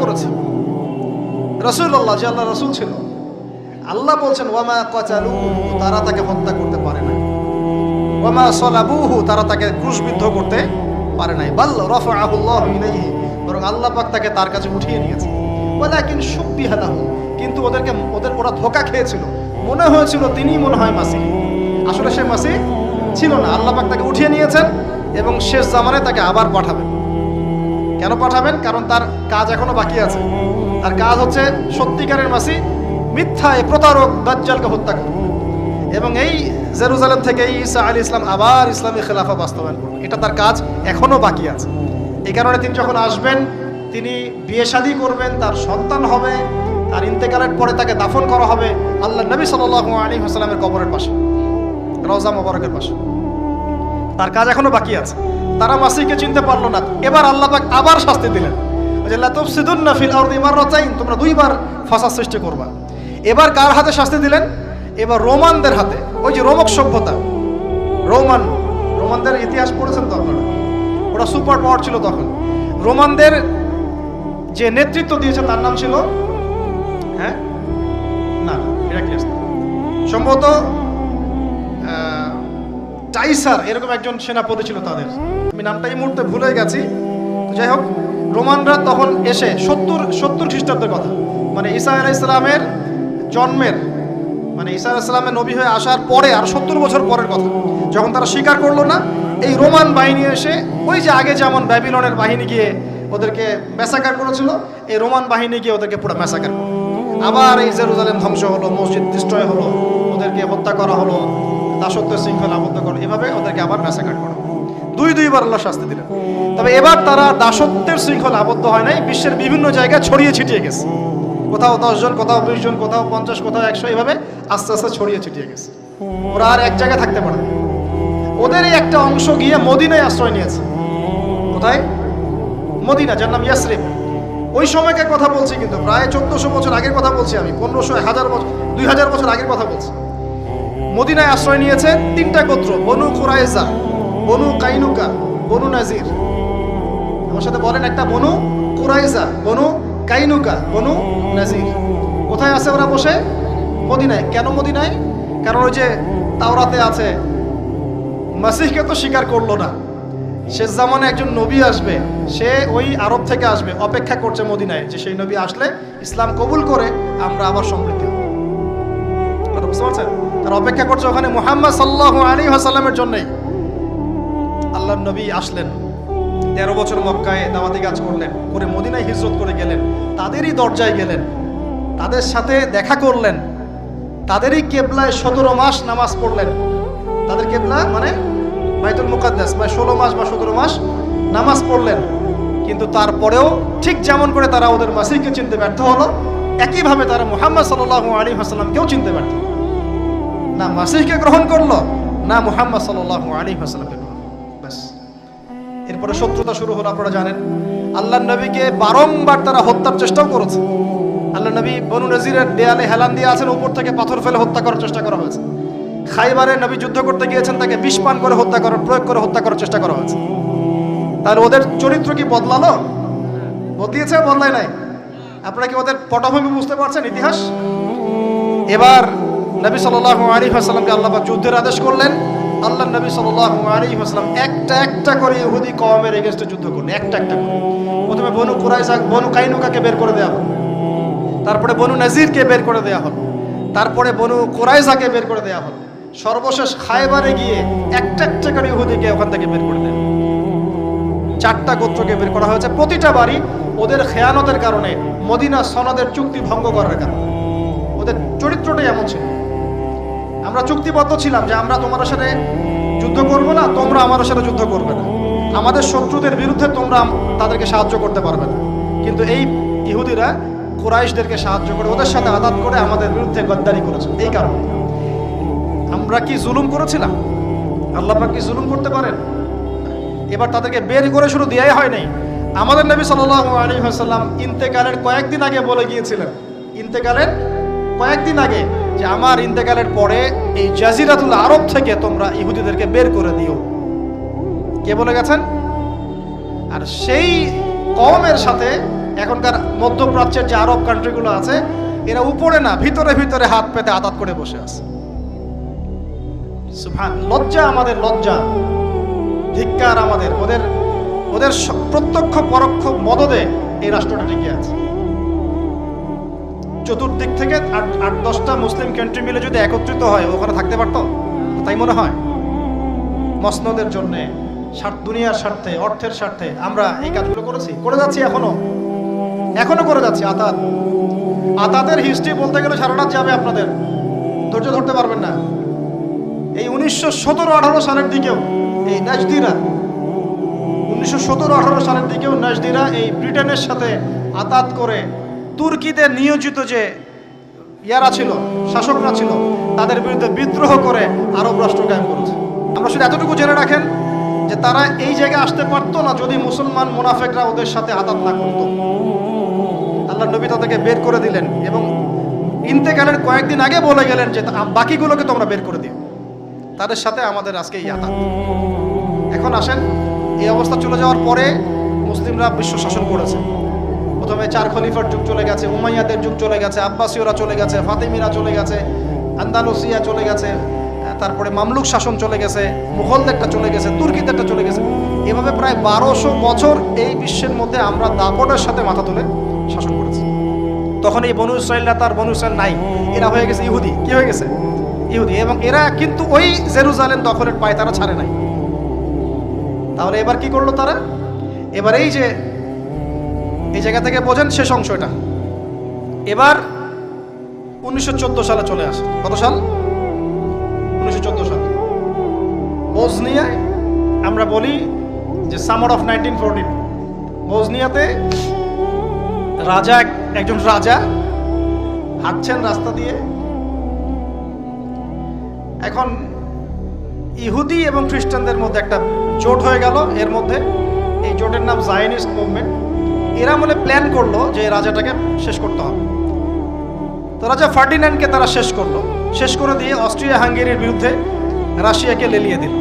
করেছে। রসুল্লাহ যে আল্লাহ রসুল ছিল, আল্লাহ বলছেন, ওয়ামা কচালু তারা তাকে হত্যা করতে পারে নাই। ওয়ামা সলাবুহু তারা তাকে ক্রুশবিদ্ধ করতে পারে নাই। বাল্ল রফআহুল্লাহ ইলাইহি বরং আল্লাহ পাক তাকে তার কাছে উঠিয়ে নিয়েছে। ওয়ালাকিন শুব্বিহালাহু কিন্তু ওদেরকে, ওদের, ওরা ধোকা খেয়েছিল। মনে হয়েছিল তিনিই মনে হয় মাসি আসলে সে মাসি ছিল না। আল্লাহ পাক তাকে উঠিয়ে নিয়েছেন এবং শেষ জামানায় তাকে আবার পাঠাবেন। কেন পাঠাবেন? কারণ তার কাজ এখনও বাকি আছে। তার কাজ হচ্ছে সত্যিকারের মাসি মিথ্যায় প্রতারক দাজ্জালকে হত্যা করবে এবং এই জেরুজালেম থেকে ঈসা আলী ইসলাম আবার ইসলামী খেলাফা বাস্তবায়ন করবে। এটা তার কাজ এখনও বাকি আছে। এই কারণে তিনি যখন আসবেন, তিনি বিয়ে শাদী করবেন, তার সন্তান হবে, তার ইন্তেকালের পরে তাকে দাফন করা হবে আল্লাহ নবী সাল আলী হাসলামের কবরের পাশে। রওজা মোবারকের পাশে। তার কাজ এখনও বাকি আছে। তারা মাসিকে চিনতে পারল না। এবার আল্লাহ পাক আবার শাস্তি দিলেন। যে লাতুফসিদুন্না ফিল আরদি মাররাতাইন, তোমরা দুইবার ফাসাদ সৃষ্টি করবা। এবার কার হাতে শাস্তি দিলেন? এবার রোমানদের হাতে। ওই যে রোমক সভ্যতা। রোমান, রোমানদের ইতিহাস পড়েছেন তো আপনারা? ওরা সুপার পাওয়ার ছিল তখন। রোমানদের যে নেতৃত্ব দিয়েছে, তার নাম ছিল হ্যাঁ? না সম্ভবত টাইসার এরকম একজন সেনাপতি ছিল তাদের। আমি নামটা এই মুহূর্তে ভুলে গেছি। যাই হোক, রোমানরা তখন এসে সত্তর সত্তর খ্রিস্টাব্দের কথা মানে ঈসা আলাহ ইসলামের জন্মের মানে ঈসা আলাহ ইসলামের নবী হয়ে আসার পরে, আর সত্তর বছর পরের কথা, যখন তারা স্বীকার করল না, এই রোমান বাহিনী এসে ওই যে আগে যেমন ব্যাবিলনের বাহিনী গিয়ে ওদেরকে ম্যাসাকার করেছিল, এই রোমান বাহিনী গিয়ে ওদেরকে পুরো ম্যাসাকার আবার এই জেরুজালেম ধ্বংস হলো, মসজিদ ডিস্ট্রয় হলো, ওদেরকে হত্যা করা হলো। দাসত্বের শৃঙ্খলা আবদ্ধ করো। এভাবে ওদেরকে আবার ম্যাসাকার করা। দুই দুইবার আল্লাহ শাস্তি দিলেন। তবে এবার তারা দাসত্বের শৃঙ্খলা আবদ্ধ হয় নাই, বিশ্বের বিভিন্ন জায়গায় ছড়িয়ে ছিটিয়ে গেছে। কোথাও দশজন কোথাও বিশ জন, কোথাও পঞ্চাশ, কোথাও একশো, এভাবে আস্তে আস্তে ছড়িয়ে ছিটিয়ে গেছে। ওরা আর এক জায়গায় থাকতে পারে না। ওদেরই একটা অংশ গিয়ে মদিনায় আশ্রয় নিয়েছে। কোথায়? মদিনা, যার নাম ইয়াসরিফ ওই সময়কার কথা বলছি কিন্তু, প্রায় চোদ্দশো বছর আগের কথা বলছি আমি, পনেরোশো, হাজার বছর দুই হাজার বছর আগের কথা বলছি। মদিনায় আশ্রয় নিয়েছে তিনটা গোত্র, বনু কুরাইজা বনু কাইনুকা, বনু নাজির। আমার সাথে বলেন একটা, বনু কুরাইজা বনু কাইনুকা, বনু নাজির। কোথায় আছে ওরা বসে? মদিনায়। কেন মদিনায়? কারণ ওই যে তাওরাতে আছে, মাসিহকে তো স্বীকার করল না। শেষ জামানে একজন নবী আসবে, সে ওই আরব থেকে আসবে, অপেক্ষা করছে মদিনায় যে সেই নবী আসলে ইসলাম কবুল করে, আমরা আবার সমৃদ্ধি কথা বুঝতে পারছেন তারা অপেক্ষা করছে ওখানে মুহাম্মদ সাল্লাহ আলী হাসাল্লামের জন্যই। আল্লাহ নবী আসলেন, তেরো বছর মক্কায় দাওয়াতি কাজ করলেন, করে মদিনায় হিজরত করে গেলেন, তাদেরই দরজায় গেলেন, তাদের সাথে দেখা করলেন, তাদেরই কেবলায় সতেরো মাস নামাজ পড়লেন। তাদের কেবলা মানে বাইতুল মুকাদ্দাস বা ষোলো মাস বা সতেরো মাস নামাজ পড়লেন। কিন্তু তারপরেও ঠিক যেমন করে তারা ওদের মাসিকে চিনতে ব্যর্থ হলো, একইভাবে তারা মুহাম্মদ সাল্লাহ আলী হাসাল্লামকেও চিনতে ব্যর্থ হলো। না মাসিহকে গ্রহণ করল, না মুহাম্মদ সাল্লাহ আলী হাসাল্লামকে গ্রহণ। ব্যাস। এরপরে শত্রুতা শুরু হলো, আপনারা জানেন। আল্লাহ নবীকে বারংবার তারা হত্যার চেষ্টাও করেছে। আল্লাহ নবী বনু নজিরের দেয়ালে হেলান দিয়ে আছেন, উপর থেকে পাথর ফেলে হত্যা করার চেষ্টা করা হয়েছে। খাইবারে নবী যুদ্ধ করতে গিয়েছেন, তাকে বিষ পান করে হত্যা করার, প্রয়োগ করে হত্যা করার চেষ্টা করা হয়েছে। তাহলে ওদের চরিত্র কি বদলালো? বদলিয়েছে, বদলায় নাই? আপনারা কি ওদের পটভূমি বুঝতে পারছেন ইতিহাস? এবার নবী সাল্লাহ আলী হাসলামকে আল্লাহ পাক যুদ্ধের আদেশ করলেন। আল্লাহ নবী সাল্লাহ আলী হাসলাম একটা একটা করে ইহুদি কওমের এগেনস্টে যুদ্ধ করলেন, একটা একটা করে। প্রথমে বনু কুরাইসা বনু কাইনুকাকে বের করে দেওয়া হলো। তারপরে বনু নাজিরকে বের করে দেওয়া হলো। তারপরে বনু কোরাইজাকে বের করে দেওয়া হলো। সর্বশেষ খায়বারে গিয়ে একটা একটা করে ইহুদিকে ওখান থেকে বের করে হলো। চারটা গোত্রকে বের করা হয়েছে। প্রতিটা বাড়ি ওদের খেয়ানতের কারণে মদিনা সনদের চুক্তি ভঙ্গ করার কারণে। ওদের চরিত্রটাই এমন ছিল। আমরা চুক্তিবদ্ধ ছিলাম যে আমরা তোমার সাথে যুদ্ধ করব না, তোমরা আমার সাথে যুদ্ধ করবে না। আমাদের শত্রুদের বিরুদ্ধে তোমরা তাদেরকে সাহায্য করতে পারবে না। কিন্তু এই ইহুদিরা কুরাইশদেরকে সাহায্য করে, ওদের সাথে আদাত করে আমাদের বিরুদ্ধে গদ্দারি করেছে। এই কারণে। আমরা কি জুলুম করেছিলাম? আল্লাহ কি জুলুম করতে পারেন? এবার তাদেরকে বের করে শুরু দেওয়াই হয় নাই। আমাদের নবী সাল্লাহ আলী হাসাল্লাম ইন্তেকালের কয়েকদিন আগে বলে গিয়েছিলেন। ইন্তেকালের কয়েকদিন আগে যে আমার ইন্তেকালের পরে এই জাজিরাতুল আরব থেকে তোমরা ইহুদিদেরকে বের করে দিও। কে বলে গেছেন? আর সেই কওমের সাথে এখনকার মধ্যপ্রাচ্যের যে আরব কান্ট্রিগুলো আছে, এরা উপরে না, ভিতরে ভিতরে হাত পেতে আতাত করে বসে আছে। লজ্জা আমাদের, লজ্জা। ধিক্কার আমাদের। ওদের ওদের প্রত্যক্ষ পরোক্ষ মদদে এই রাষ্ট্রটা টিকে আছে। চতুর্দিক থেকে আট আট, দশটা মুসলিম কান্ট্রি মিলে যদি একত্রিত হয়, ওখানে থাকতে পারতো? তাই মনে হয়? মসনদের জন্যে, স্বার্থ, দুনিয়ার স্বার্থে, অর্থের স্বার্থে আমরা এই কাজগুলো করেছি। করে যাচ্ছি এখনও। এখনও করে যাচ্ছি, আতাত। আতাতের হিস্ট্রি বলতে গেলে সারা রাত যাবে আপনাদের। ধৈর্য ধরতে পারবেন না। এই উনিশশো সতেরো, আঠারো সালের দিকেও এই নাজদিরা, উনিশশো সতেরো, আঠারো সালের দিকেও নাজদিরা এই ব্রিটেনের সাথে আতাত করে তুর্কিদের নিয়োজিত যে ইয়ারা ছিল, শাসকরা ছিল, তাদের বিরুদ্ধে বিদ্রোহ করে আরব রাষ্ট্র কায়েম করেছে। আমরা শুধু এতটুকু জেনে রাখেন যে তারা এই জায়গায় আসতে পারতো না যদি মুসলমান মুনাফেকরা ওদের সাথে আতাত না করত। আল্লাহ নবী তাদেরকে বের করে দিলেন এবং ইন্তেকালের কয়েকদিন আগে বলে গেলেন যে বাকিগুলোকে তোমরা বের করে দিও। তাদের সাথে আমাদের আজকে এই আতাত এখন আসেন, এই অবস্থা চলে যাওয়ার পরে মুসলিমরা বিশ্ব শাসন করেছে। প্রথমে চার খলিফার যুগ চলে গেছে, উমাইয়াদের যুগ চলে গেছে, আব্বাসীয়রা চলে গেছে, ফাতিমিরা চলে গেছে, আন্দালুসিয়া চলে গেছে তারপরে মামলুক শাসন চলে গেছে, মুঘলদেরটা চলে গেছে, তুর্কিদেরটা চলে গেছে। এভাবে প্রায় বারোশো বছর এই বিশ্বের মধ্যে আমরা দাপটের সাথে মাথা তুলে শাসন করেছি। তখন এই বনু ইসরায়েলরা তার বনু ইসরায়েল নাই, এরা হয়ে গেছে ইহুদি। কি হয়ে গেছে? ইহুদি। এবং এরা কিন্তু ওই জেরুজালেম দখলের পায়, তারা ছাড়ে নাই। তাহলে এবার কি করল তারা? এবার এই যে এই জায়গা থেকে বোঝেন শেষ অংশটা এবার উনিশশো চোদ্দ সালে চলে আসে। কত সাল? উনিশশো সাল। বোজনিয়ায় আমরা বলি যে সামার অফ নাইনটিন ফোরটিন। বোজনিয়াতে রাজা একজন রাজা হাঁটছেন রাস্তা দিয়ে। এখন ইহুদি এবং খ্রিস্টানদের মধ্যে একটা জোট হয়ে গেল। এর মধ্যে এই জোটের নাম জায়নিস্ট মুভমেন্ট। এরা মনে প্ল্যান করল যে রাজাটাকে শেষ করতে হবে। তো রাজা ফার্ডিন্যান্ডকে তারা শেষ করল। শেষ করে দিয়ে অস্ট্রিয়া হাঙ্গেরির বিরুদ্ধে রাশিয়াকে লেলিয়ে দিল।